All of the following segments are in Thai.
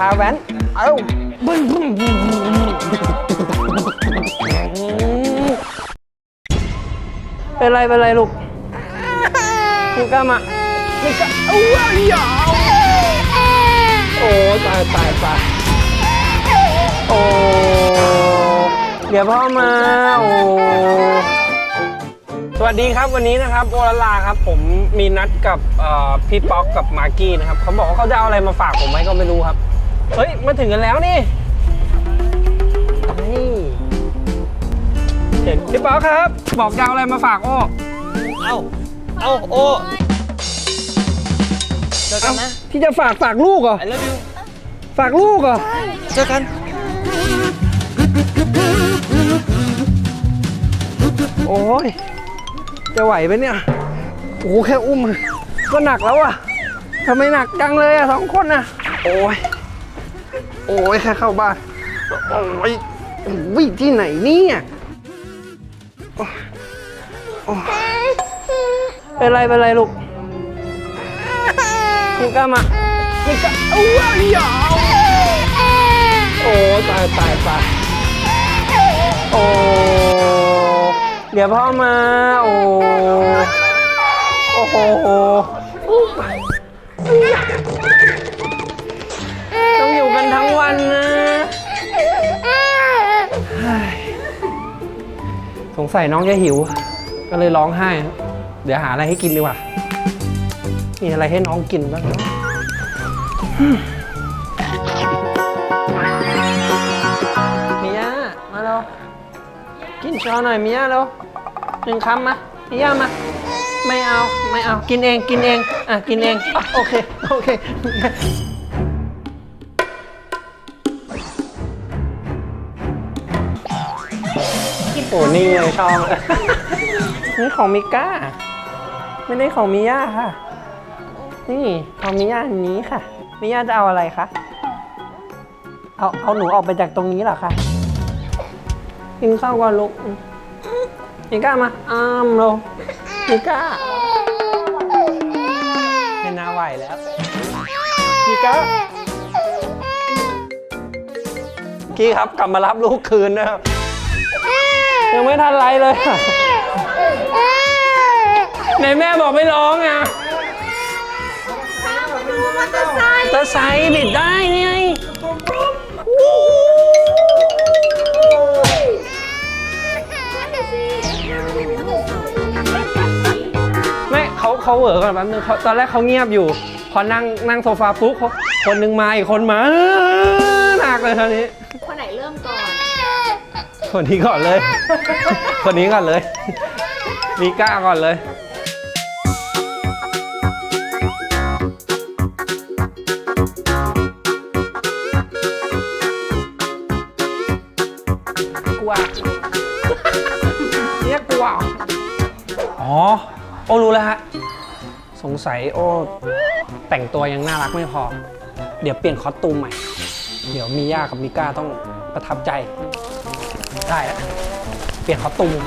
พาแว้น เอ้าบึ้มบึ้มบึ้มเป็นไรเป็นไรลูกไม่กล้ามาไม่กล้าอ้าวหยาวโอ้ตายตายตายโอ้เดี๋ยวพ่อมาโอ้สวัสดีครับวันนี้นะครับโอลาลาครับ ผมมีนัดกับพี่ป๊อกกับมากกี้นะครับเขาบอกว่าเขาจะเอาอะไรมาฝากผมไหมก็ไม่รู้ครับ เฮ้ย มาถึงกันแล้วนี่นี่เห็นพี่ป๊อกครับ บอกจะเอาอะไรมาฝากโอ้เอาเอาโอ้เจอกันนะที่จะฝากฝากลูกเหรอ I love you ฝากลูกเหรอ เจอกันโอ้ย จะไหวไหมเนี่ย โอ้โหแค่อุ้ม ก็หนักแล้วอะทำไมหนักจังเลยอะสองคนน่ะ โอ้ย โอ้ยแค่เข้าบ้าน โอ้ยวิ่งที่ไหนเนี่ยโอ้ยโอ้ยเป็นไรเป็นไรลูกไม่กล้ามาไม่กล้าอ้าวหยาโอ้ตายตายตายโอ้เดี๋ยวพ่อมา โอ้โอ้โห กันทั้งวันนะ สงสัยน้องจะหิว ก็เลยร้องไห้ เดี๋ยวหาอะไรให้กินดีกว่า มีอะไรให้น้องกินบ้างมิยามาแล้วกินชอหน่อยมิยาแล้วหนึ่งคำมามิยามาไม่เอา ไม่เอา กินเอง กินเอง อะ กินเอง โอเค โอเค โอ้นี่เลยชอบเลยนี่ของมิก้า ไม่ได้ของมิย่าค่ะ นี่ของมิย่าอันนี้ค่ะมิย่าจะเอาอะไรคะ เอาเอาหนูออกไปจากตรงนี้เหรอคะ กินข้าวก่อนลูกอืมมิก้ามาอ้ามลงมิก้าไม่น่าไหวแล้วมิก้ากี้ครับกลับมารับลูกคืนนะครับ ยังไม่ทันไรเลยไหนแม่บอกไม่ร้องอะตะไซบิดได้นี่ไงไม่เขาเขาเหวอก่อนแป๊บนึงเขาตอนแรกเขาเงียบอยู่ พอนั่งนั่งโซฟาปุ๊บเขาคนหนึ่งมาอีกคนมาหนักเลยคราวนี้ค คนนี้ก่อนเลย คนนี้ก่อนเลย มีก้าก่อนเลยกลัวเนี่ยกลัวอ๋อ โอ้รู้แล้วฮะ สงสัยโอ้แต่งตัวยังน่ารักไม่พอ เดี๋ยวเปลี่ยนคอสตูมใหม่ เดี๋ยวมีย่ากับมิก้าต้องประทับใจ ได้แล้วเปลี่ยนคอตูม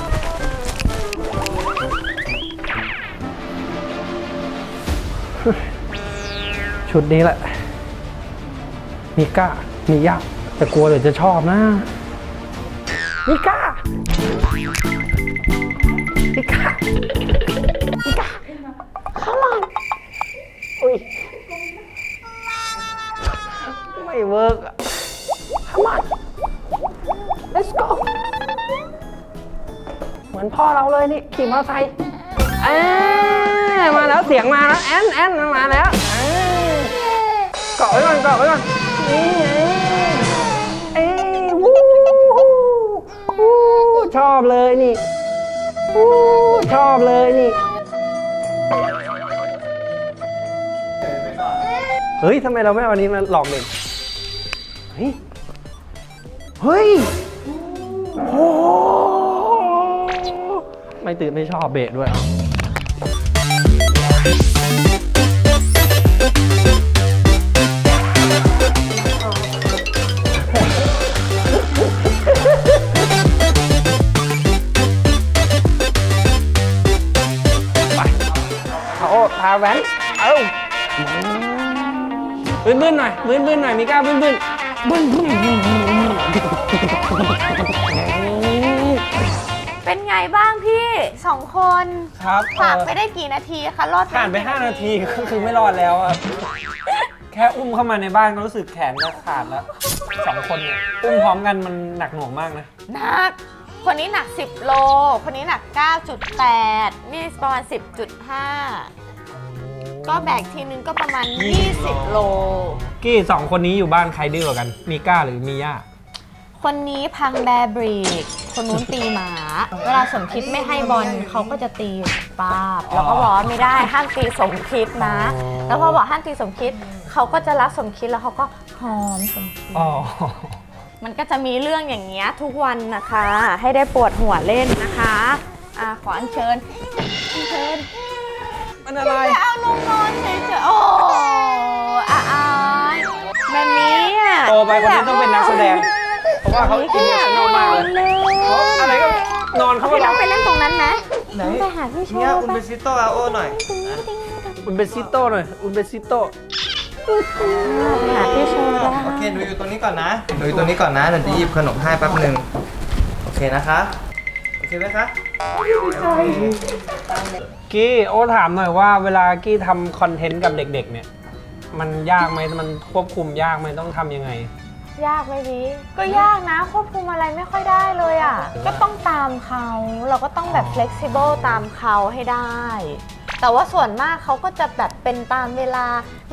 ชุดนี้แหละมิก้า มียากแต่กลัวเดี๋ยวจะชอบนะ มีก้ามิก้ามิก้า มือนพ่อเราเลยนี่ขี่มอเตอร์ไซค์อ่ามาแล้วเสียงมาแล้วแอนแอนมาแล้วอ่าเกาะไว้ก่อนเกาะไว้ก่อนนี่ไงเอ้ยวู้ฮู้วู้ชอบเลยนี่วู้ชอบเลยนี่เฮ้ยทำไมเราไม่เอาอันนี้มาหลอกเด็กเฮ้ยเฮ้ยโอ้ ไม่ตื่นไม่ชอบเบะด้วยอะไปเอาพาแว้นเอ้าบื้นบื้นๆหน่อยบื้นบื้นๆหน่อยมิก้าบื้นบื้นบื้นบื้นบื้นบื้น เป็นไงบ้างพี่สองคนครับฝากเอ่อไปได้กี่นาทีคะรอดผ่านไป 5 นาทีก็คือไม่รอดแล้วอะแค่อุ้มเข้ามาในบ้านก็รู้สึกแขนจะขาดแล้วสองคนเนี่ยอุ้มพร้อมกันมันหนักหน่วงมากนะ หนัก คนนี้หนัก 10 โล คนนี้หนัก 9.8 นี่ประมาณ 10.5 ก็แบกทีนึงก็ประมาณ 20 โล กี้สองคนนี้อยู่บ้านใครดื้อกว่ากัน มีก้าหรือมีย่าคนนี้พังแบร์บรีก คนนู้นตีหมา เวลาสมคิดไม่ให้บอลเขาก็จะตีป้าบแล้วก็บอกว่าไม่ได้ห้ามตีสมคิดนะอ๋อแล้วพอบอกห้ามตีสมคิดเขาก็จะรักสมคิดแล้วเขาก็หอมสมคิดอ๋อมันก็จะมีเรื่องอย่างเงี้ยทุกวันนะคะ ให้ได้ปวดหัวเล่นนะคะอ่าขออัญเชิญอัญเชิญมันอะไรจะเอาลงนอนเฉยๆโอ้อาอายแบบนี้อะโตไปคนนี้ต้องเป็นนักแสดงเพราะ ว่าเขาอินเนอร์ชั่นอลมากเลยเลยเขาอะไรก็นอนเขาก็พี่ร้น้อองงไปเล่นตรงนั้นไหมไหนไปหาพี่โชเนี่ยว์อุนไปเบซิโตอาโอหน่อย อุนเบซิโต้หน่อยอุนเบซิโต้ไปหาพี่โชว์ได้โอเคหนูอยู่ตรงนี้ก่อนนะหนูอยู่ตรงนี้ก่อนนะเดี๋ยวจะหยิบขนมให้แป๊บหนึ่งโอเคนะคะ โอเคไหมคะกี้โอ้ถามหน่อยว่าเวลากี้ทำคอนเทนต์กับเด็ก ๆ เนี่ย มันยากไหมมันควบคุมยากไหมต้องทำยังไง ยากไหมพี่ก็ยากนะควบคุมอะไรไม่ค่อยได้เลยอะ ก็ต้องตามเขาเราก็ต้องแบบ flexible ตามเขาให้ได้ แต่ว่าส่วนมากเขาก็จะแบบเป็นตามเวลา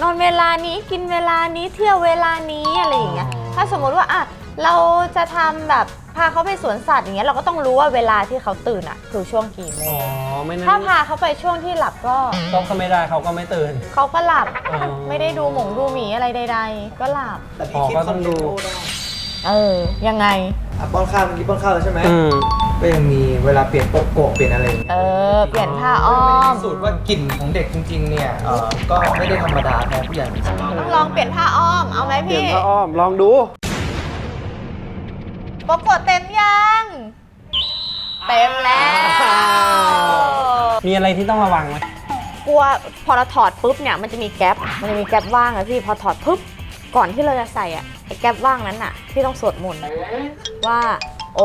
นอนเวลานี้กินเวลานี้เที่ยวเวลานี้อะไรอย่างเงี้ยอ๋อถ้าสมมุติว่าอะเราจะทำแบบพาเขาไปสวนสัตว์อย่างเงี้ยเราก็ต้องรู้ว่าเวลาที่เขาตื่นอะ คือช่วงกี่โมอ๋อง ไม่นั้นถ้าพาเขาไปช่วงที่หลับก็ ต้องก็ไม่ได้เขาก็ไม่ตื่น เขาก็หลับ อ๋อ ไม่ได้ดูหมงดูหมีอะไรใด ๆ ก็หลับ แต่อ๋อก็ต้องดูเออ ยังไง อะป้อนข้าวเมื่อกี้ป้อนข้าวแล้วใช่ไหมอืม ก็ยังมีเวลาเปลี่ยนโปกโกะเปลี่ยนอะไรอย่างเงี้ยเออ เปลี่ยนผ้าอ้อมสูตรว่ากลิ่นของเด็กจริงๆเนี่ยเออก็ไม่ได้ธรรมดาแพ้ผู้ใหญ่จริงต้องลองเปลี่ยนผ้าอ้อม เอาไหมเปลี่ยนพี่ผ้าอ้อมลองดูโปรโกดเต็มยัง เต็มแล้ว มีอะไรที่ต้องระวังไหมกลัวพอเราถอดปุ๊บเนี่ยมันจะมีแก๊ปมันจะมีแก๊ปว่างอะพี่พอถอดปุ๊บก่อนที่เราจะใส่อะไอ้แก๊ปว่างนั้นอะพี่ต้องสวดมนต์ว่าโอ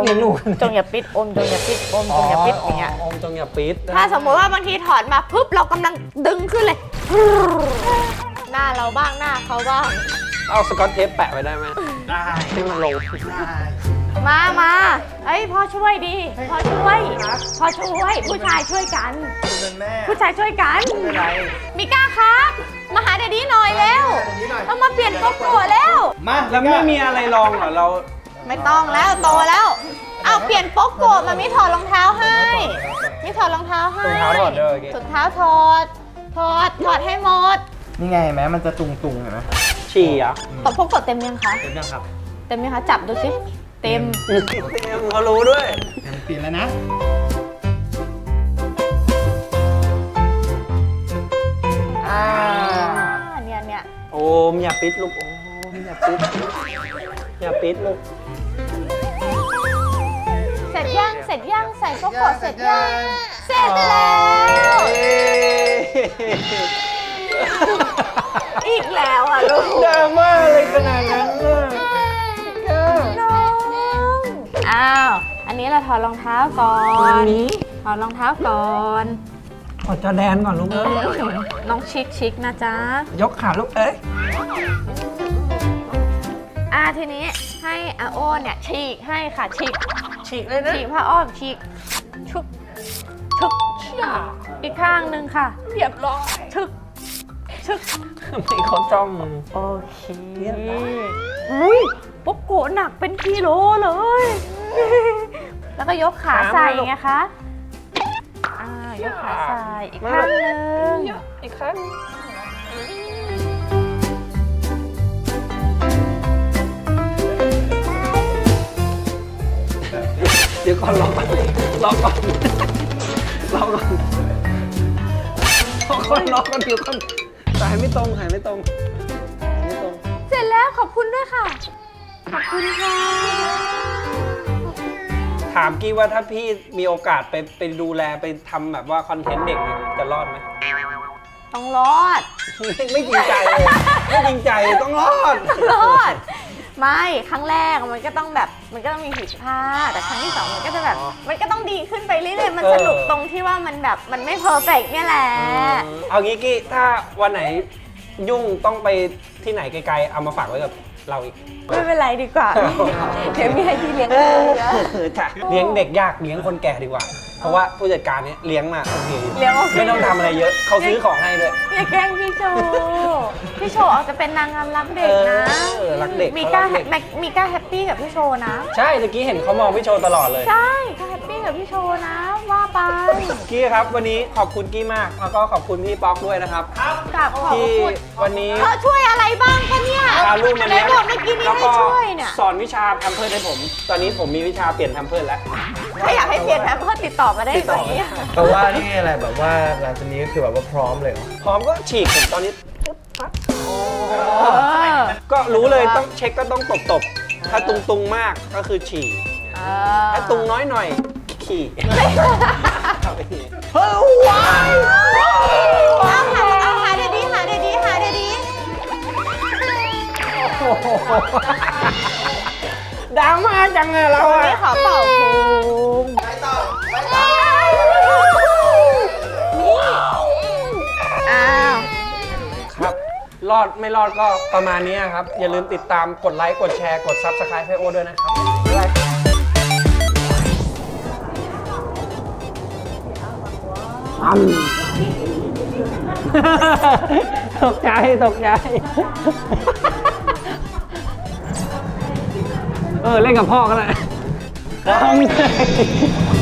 มเลี้ยงลูกจงอย่าปิดโอมจงอย่าปิดโอมจงอย่าปิดอย่างเงี้ยอมจงอย่าปิดถ้าสมมติว่าบางทีถอดมาปุ๊บเรากำลังดึงขึ้นเลย หน้าเราบ้างหน้าเขาบ้าง เอาสกอตเทปแปะไว้ได้ไหมๆได้ให้มันลง มามาเอ้ยพ่อช่วยดิพ่อช่วยพ่อช่วย ผู้ชายช่วยกัน คุณเป็นแม่ ผู้ชายช่วยกันไม่เป็นไร มิก้าครับ มาหาเดดดี้หน่อยแล้วเดี๋ยวนี้หน่อย ต้องมาเปลี่ยนโกโก้แล้ว มาแล้วไม่มีอะไรลองเหรอเรา ไม่ต้องแล้วโตแล้ว เอาเปลี่ยนโป๊กโกะมามีถอดรองเท้าให้มีถอดรองเท้าให้ถุงเท้าถอดด้วยโอเคถุงเท้าถอด ถอด ถอดให้หมดนี่ไงเห็นไหมมันจะตุงๆเห็นไหมฉี่เหรอะตบโป๊กโกะเต็มยังคะ เห็นยังครับ เต็มยังคะ จับดูสิ เต็มเขารู้ด้วย เปลี่ยนแล้วนะ อ่า อ่าเนี่ยเนี่ยโอมอย่าปิดลูก โอมอย่าปิด อย่าปิดลูก เสร็จยังเสร็จยังใส่โป๊กโกะเสร็จยังเสร็จแล้วอีกแล้วอะลูกดราม่าอะไรขนาดนั้นน่ะน้อง อ้าว อันนี้เราถอดรองเท้าก่อนถอดรองเท้าก่อน ขอจอแดนก่อนลูกเอ้ยน้องชิคชิคนะจ๊ะ ยกขาลูกเอ้ยอ่าทีนี้ให้อาโอเนี่ยฉีกให้ค่ะฉีกฉีกเลยนะฉีกผ้าอ้อมฉีกชุกชุกอีกข้างหนึ่งค่ะเรียบร้อยชึกชึกไม่เขาจ้องโอเคอุ้ยปุ๊กโกะหนักเป็นกิโลเลย แล้วก็ยกขาใส่ไงคะอ่ายกขาใส่อีกข้างหนึ่งอีกครั้งเดี๋ยวก่อนรอก่อนรอก่อนรอก่อนรอก่อนรอก่อนเดี๋ยวก่อนสายไม่ตรงสายไม่ตรงสายไม่ตรง เสร็จแล้วขอบคุณด้วยค่ะ ขอบคุณค่ะ ถามกี้ว่าถ้าพี่มีโอกาสไปไปดูแลไปทำแบบว่าคอนเทนต์เด็กเนี่ยจะรอดไหม ต้องรอด ไม่ไม่จริงใจเลย ไม่จริงใจต้องรอดต้องรอด ไม่ครั้งแรกมันก็ต้องแบบมันก็ต้องมีผิดพลาดแต่ครั้งที่สองมันก็จะแบบ อ๋อมันก็ต้องดีขึ้นไปเรื่อยๆมันเออสนุกตรงที่ว่ามันแบบมันไม่เพอร์เฟกเนี่ยแหละเอางี้กี้ถ้าวันไหนยุ่งต้องไปที่ไหนไกลๆ เอามาฝากไว้กับ เราอีกไม่เป็นไรดีกว่า เดี๋ยวมีให้ที่เลี้ยงดูเยอะจ้ะเลี้ยงเด็กยากเลี้ยงคนแก่ดีกว่า เพราะว่าผู้จัดการเนี้ยเลี้ยงมาโอเคอยู่เลี้ยงโอเคไม่ต้องทำอะไรเยอะเขาซื้อของให้ด้วยอย่าแกล้งพี่โชว์พี่โชว์เอาจะเป็นนางงามรักเด็กนะเออรักเด็กมีก้าเขารักเด็กแม็กมีก้าแฮปปี้กับพี่โชว์นะ ใช่ตะกี้เห็นเขามองพี่โชว์ตลอดเลย ใช่ก้าแฮปปี้ กับพี่โชว์นะว่าไปกี้ครับ วันนี้ขอบคุณกี้มาก แล้วก็ขอบคุณพี่ป๊อกด้วยนะครับกราบขอบที่คุณวันนี้เธอช่วยอะไรบ้างคะเนี่ยพาลูกมาไหนเลี้ยงบอกเมื่อกี้นี้แล้วให้ก็ช่วยเนี่ยสอนวิชาแพมเพิร์ดให้ผม ตอนนี้ผมมีวิชาเปลี่ยนแพมเพิร์ดแล้ว ถ้าอยากให้เปลี่ยนแพมเพิร์สติดต่อมาได้ติดต่อไหมเพราะว่านี่อะไรแบบว่าหลังจากนี้ก็คือแบบว่าพร้อมเลยเหรอพร้อมก็ฉีกผมตอนนี้เออก็รู้เลยต้องเช็คก็ต้องตบตบๆถ้าตุงตุงๆมากก็คือฉี่เออถ้าตุงน้อยหน่อย ขี่เอาไปขี่เอาหาเอาหาเดี๋ยวนี้หาเดี๋ยวนี้หาเดี๋ยวนี้ดราม่าจังอะเราวันอะนี้ขอเป่าภูมิไปต่อไปนี่อ้าวครับ รอดไม่รอดก็ประมาณนี้ครับ อย่าลืมติดตามกดไลค์ กดแชร์ กด Subscribe ให้โอด้วยนะครับ ตกใจตกใจ เออ เล่นกับพ่อก็ได้ต้องเลย